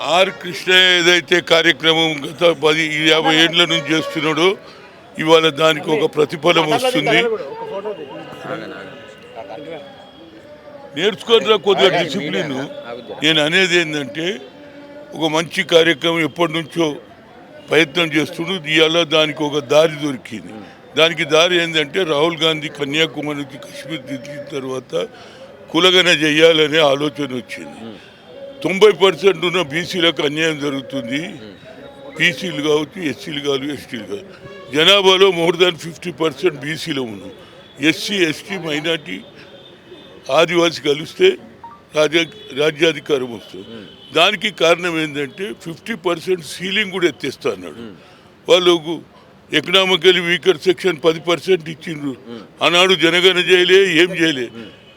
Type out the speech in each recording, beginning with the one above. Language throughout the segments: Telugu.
ఆర్ కృష్ణ ఏదైతే కార్యక్రమం గత పది యాభై ఏండ్ల నుంచి చేస్తున్నాడో ఇవాళ దానికి ఒక ప్రతిఫలం వస్తుంది. నేర్చుకోరా కొద్దిగా డిసిప్లిన్. నేను అనేది ఏంటంటే ఒక మంచి కార్యక్రమం ఎప్పటి నుంచో ప్రయత్నం చేస్తుండు ఇవాళ దానికి ఒక దారి దొరికింది. దానికి దారి ఏంటంటే రాహుల్ గాంధీ కన్యాకుమారి నుంచి కశ్మీర్ దిగిన తర్వాత కులగన చేయాలనే ఆలోచన వచ్చింది. తొంభై పర్సెంట్ ఉన్న బీసీలకు అన్యాయం జరుగుతుంది. బీసీలు కావచ్చు ఎస్సీలు కావచ్చు ఎస్టీలు కాదు జనాభాలో మోర్ దాన్ ఫిఫ్టీ పర్సెంట్ బీసీలో ఉన్నాం ఎస్సీ ఎస్టీ మైనార్టీ ఆదివాసి కలిస్తే రాజ్య రాజ్యాధికారం వస్తుంది. దానికి కారణం ఏంటంటే ఫిఫ్టీ పర్సెంట్ సీలింగ్ కూడా ఎత్తేస్తా అన్నాడు. వాళ్ళు ఎకనామికలీ వీకర్ సెక్షన్ పది పర్సెంట్ ఇచ్చిండ్రు. ఆనాడు జనగణ చేయలే ఏం చేయలే.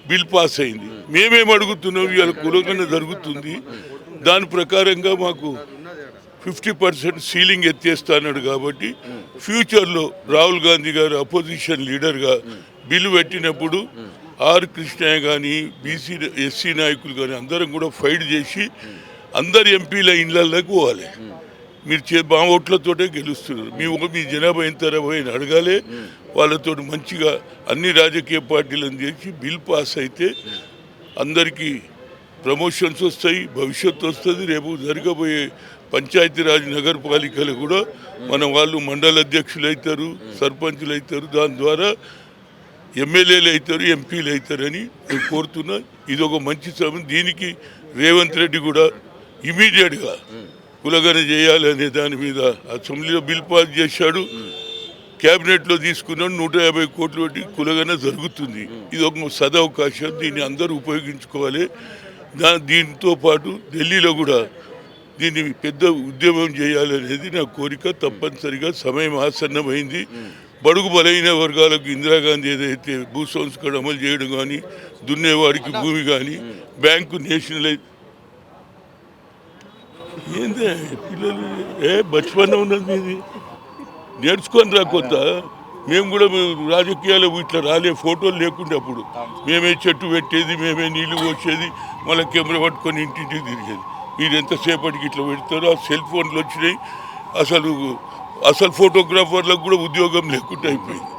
బిల్ పాస్ అయింది. మేమేం అడుగుతున్నాం? ఇవాళ కులగన జరుగుతుంది. దాని ప్రకారంగా మాకు ఫిఫ్టీ పర్సెంట్ సీలింగ్ ఎత్తేస్తాడు కాబట్టి ఫ్యూచర్లో రాహుల్ గాంధీ గారు అపోజిషన్ లీడర్గా బిల్లు పెట్టినప్పుడు ఆర్ కృష్ణయ్య కానీ బీసీ ఎస్సీ నాయకులు కానీ అందరం కూడా ఫైట్ చేసి అందరు ఎంపీల ఇళ్ళకి పోవాలి. మీరు చే మా ఓట్లతోటే గెలుస్తున్నారు. మీ ఓ- మీ జనాభా ఎంత అని అడగాలి. వాళ్ళతో మంచిగా అన్ని రాజకీయ పార్టీలను చేసి బిల్ పాస్ అయితే అందరికీ ప్రమోషన్స్ వస్తాయి భవిష్యత్తు వస్తుంది. రేపు జరగబోయే పంచాయతీరాజ్ నగరపాలికలు కూడా మన వాళ్ళు మండల అధ్యక్షులు అవుతారు సర్పంచులు అవుతారు. దాని ద్వారా ఎమ్మెల్యేలు అవుతారు ఎంపీలు అవుతారని నేను కోరుతున్నా. ఇది ఒక మంచి సమయం. దీనికి రేవంత్ రెడ్డి కూడా ఇమీడియట్గా కులగన చేయాలి అనే దాని మీద అసెంబ్లీలో బిల్ పాస్ చేశాడు. క్యాబినెట్లో తీసుకున్నాడు నూట యాభై కోట్లు పెట్టి కులగన జరుగుతుంది. ఇది ఒక సదవకాశం దీన్ని అందరూ ఉపయోగించుకోవాలి. దా దీంతో పాటు ఢిల్లీలో కూడా దీన్ని పెద్ద ఉద్యమం చేయాలనేది నా కోరిక. తప్పనిసరిగా సమయం ఆసన్నమైంది. బడుగు బలైన వర్గాలకు ఇందిరాగాంధీ ఏదైతే భూ సంస్కరణ అమలు చేయడం కానీ దున్నేవాడికి భూమి కానీ బ్యాంకు నేషనలైజ్ ఏంది? పిల్లలు ఏ బచ్పన్న ఉన్నది మీది? నేర్చుకొని రా కొంత మేము కూడా మేము రాజకీయాలు ఇట్లా రాలే ఫోటోలు లేకుండా అప్పుడు. మేమే చెట్టు పెట్టేది మేమే నీళ్ళు పోసేది మళ్ళీ కెమెరా పట్టుకొని ఇంటింటికి తిరిగేది. మీరు ఎంతసేపటికి ఇట్లా పెడతారో ఆ సెల్ ఫోన్లు వచ్చినాయి. అసలు అసలు ఫోటోగ్రాఫర్లకు కూడా ఉద్యోగం లేకుండా అయిపోయింది.